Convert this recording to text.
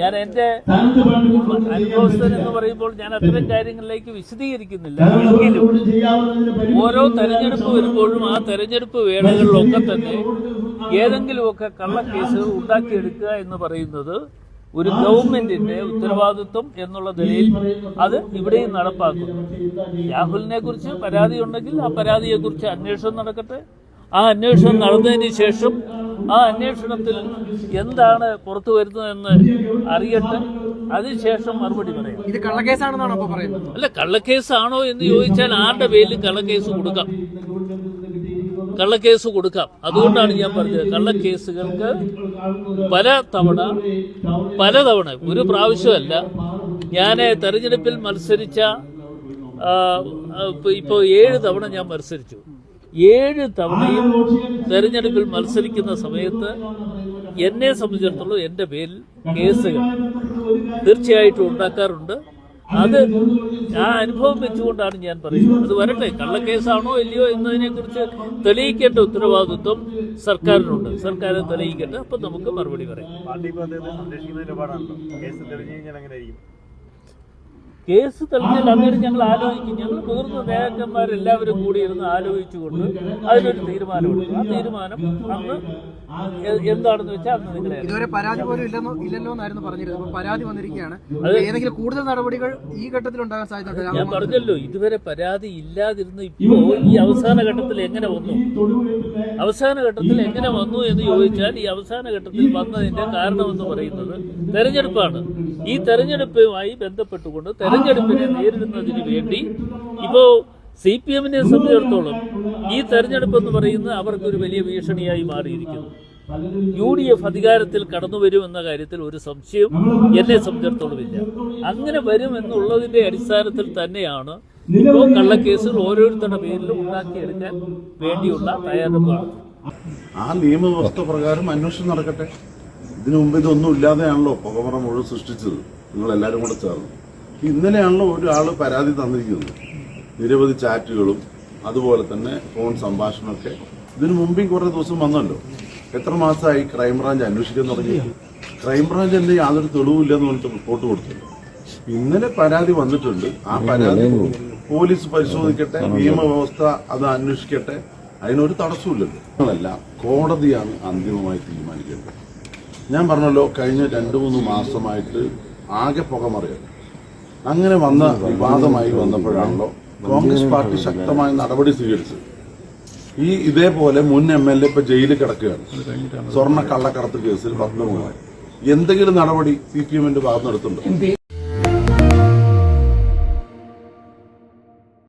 ഞാൻ എന്റെ അനുഭവസ്ഥൻ എന്ന് പറയുമ്പോൾ ഞാൻ അത്തരം കാര്യങ്ങളിലേക്ക് വിശദീകരിക്കുന്നില്ല. എങ്കിലും ഓരോ തെരഞ്ഞെടുപ്പ് വരുമ്പോഴും ആ തെരഞ്ഞെടുപ്പ് വേളകളിലൊക്കെ തന്നെ ഏതെങ്കിലുമൊക്കെ കള്ളക്കേസുകൾ ഉണ്ടാക്കിയെടുക്കുക എന്ന് പറയുന്നത് ഒരു ഗവൺമെന്റിന്റെ ഉത്തരവാദിത്വം എന്നുള്ള നിലയിൽ അത് ഇവിടെയും നടപ്പാക്കുന്നു. രാഹുലിനെ കുറിച്ച് പരാതി ഉണ്ടെങ്കിൽ ആ പരാതിയെ കുറിച്ച് അന്വേഷണം നടക്കട്ടെ. ആ അന്വേഷണം നടന്നതിന് ശേഷം ആ അന്വേഷണത്തിൽ എന്താണ് പുറത്തു വരുന്നതെന്ന് അറിയട്ടെ. അതിനുശേഷം മറുപടി പറയാം. ഇത് കള്ളക്കേസാണെന്നാണ് പറയുന്നത്? അല്ല കള്ളക്കേസാണോ എന്ന് ചോദിച്ചാൽ ആരുടെ പേരിൽ കള്ളക്കേസ് കൊടുക്കാം. കള്ളക്കേസ് കൊടുക്കാം. അതുകൊണ്ടാണ് ഞാൻ പറഞ്ഞത് കള്ളക്കേസുകൾക്ക് പല തവണ പല തവണ ഒരു പ്രാവശ്യമല്ല. ഞാൻ തെരഞ്ഞെടുപ്പിൽ മത്സരിച്ച ഇപ്പോൾ ഏഴ് തവണ ഞാൻ മത്സരിച്ചു. ഏഴ് തവണയും തെരഞ്ഞെടുപ്പിൽ മത്സരിക്കുന്ന സമയത്ത് എന്നെ സംബന്ധിച്ചിടത്തോളം എന്റെ പേരിൽ കേസുകൾ തീർച്ചയായിട്ടും ഉണ്ടാക്കാറുണ്ട്. അത് ആ അനുഭവം വെച്ചുകൊണ്ടാണ് ഞാൻ പറയുന്നത്. അത് വരട്ടെ കള്ളക്കേസാണോ ഇല്ലയോ എന്നതിനെ കുറിച്ച് തെളിയിക്കേണ്ട ഉത്തരവാദിത്വം സർക്കാരിനുണ്ട്. സർക്കാർ തെളിയിക്കേണ്ടത് അപ്പം നമുക്ക് മറുപടി പറയാം പാർട്ടി ഇപ്പോൾ അദ്ദേഹത്തെ സംരക്ഷിക്കുന്ന നിലപാടാണല്ലോ കേസ് തെളിഞ്ഞാൽ അന്നേരം ഞങ്ങൾ ആലോചിക്കും. ഞങ്ങൾ മുതിർന്ന നേതാക്കന്മാരെല്ലാവരും കൂടി ഇരുന്ന് ആലോചിച്ചുകൊണ്ട് അതിനൊരു തീരുമാനമെടുക്കും. ആ തീരുമാനം അന്ന് എന്താണെന്ന് വെച്ചാൽ അന്ന് നിങ്ങളെ ഇതുവരെ പരാതി പോലും ഇല്ലെന്നോ ഇല്ലല്ലോ എന്നായിരുന്നു പറഞ്ഞിരുന്നത്. അപ്പൊ പരാതി വന്നിരിക്കുകയാണ്. ഏതെങ്കിലും കൂടുതൽ നടപടികൾ ഈ ഘട്ടത്തിൽ ഉണ്ടാകാൻ സാധ്യത ഞാൻ പറഞ്ഞല്ലോ ഇതുവരെ പരാതി ഇല്ലാതിരുന്ന് ഇപ്പോ ഈ അവസാന ഘട്ടത്തിൽ എങ്ങനെ വന്നു? അവസാന ഘട്ടത്തിൽ എങ്ങനെ വന്നു എന്ന് ചോദിച്ചാൽ ഈ അവസാന ഘട്ടത്തിൽ വന്നതിന്റെ കാരണമെന്ന് പറയുന്നത് തെരഞ്ഞെടുപ്പാണ്. ഈ തെരഞ്ഞെടുപ്പുമായി ബന്ധപ്പെട്ടുകൊണ്ട് തെരഞ്ഞെടുപ്പിനെ നേരിടുന്നതിന് വേണ്ടി ഇപ്പോ സി പി എമ്മിനെ സംബന്ധിച്ചിടത്തോളം ഈ തെരഞ്ഞെടുപ്പ് എന്ന് പറയുന്നത് അവർക്കൊരു വലിയ ഭീഷണിയായി മാറിയിരിക്കുന്നു. യു ഡി എഫ് അധികാരത്തിൽ കടന്നു വരുമെന്ന കാര്യത്തിൽ ഒരു സംശയം എന്നെ സംബന്ധിച്ചിടത്തോളം ഇല്ല. അങ്ങനെ വരും എന്നുള്ളതിന്റെ അടിസ്ഥാനത്തിൽ തന്നെയാണ് ഇപ്പോൾ കള്ളക്കേസുകൾ ഓരോരുത്തരുടെ പേരിലും ഉണ്ടാക്കിയെടുക്കാൻ വേണ്ടിയുള്ള തയ്യാറെടുപ്പാണ്. ആ നിയമവ്യവസ്ഥ പ്രകാരം അന്വേഷണം നടക്കട്ടെ. ഇതിനു മുമ്പ് ഇതൊന്നും ഇല്ലാതെയാണല്ലോ പുകമറ മുഴുവൻ സൃഷ്ടിച്ചത്. നിങ്ങൾ എല്ലാവരും കൂടെ ചേർന്ന്. ഇന്നലെയാണല്ലോ ഒരാൾ പരാതി തന്നിരിക്കുന്നത്. നിരവധി ചാറ്റുകളും അതുപോലെ തന്നെ ഫോൺ സംഭാഷണമൊക്കെ. ഇതിനു മുമ്പേയും കുറേ ദിവസം വന്നല്ലോ. എത്ര മാസമായി ക്രൈംബ്രാഞ്ച് അന്വേഷിക്കാൻ തുടങ്ങി? ക്രൈംബ്രാഞ്ച് എന്റെ യാതൊരു തെളിവില്ലെന്ന് പറഞ്ഞിട്ട് റിപ്പോർട്ട് കൊടുത്തല്ലോ. ഇന്നലെ പരാതി വന്നിട്ടുണ്ട്. ആ പരാതി പോലീസ് പരിശോധിക്കട്ടെ നിയമവ്യവസ്ഥ അത് അന്വേഷിക്കട്ടെ അതിനൊരു തടസ്സമില്ലല്ലോ അതല്ല കോടതിയാണ് അന്തിമമായി തീരുമാനിക്കേണ്ടത്. ഞാൻ പറഞ്ഞല്ലോ കഴിഞ്ഞ രണ്ടു മൂന്ന് മാസമായിട്ട് ആകെ പുകമറിയത് അങ്ങനെ വന്ന വിവാദമായി വന്നപ്പോഴാണല്ലോ കോൺഗ്രസ് പാർട്ടി ശക്തമായ നടപടി സ്വീകരിച്ചത്. ഈ ഇതേപോലെ മുൻ എം എൽ എ ഇപ്പൊ ജയിലിൽ കിടക്കുകയാണ്. സ്വർണ കള്ളക്കടത്ത് കേസിൽ പത്മകുമാർ എന്തെങ്കിലും നടപടി സി പി എമ്മിന്റെ ഭാഗത്ത് നടത്തുന്നുണ്ടോ?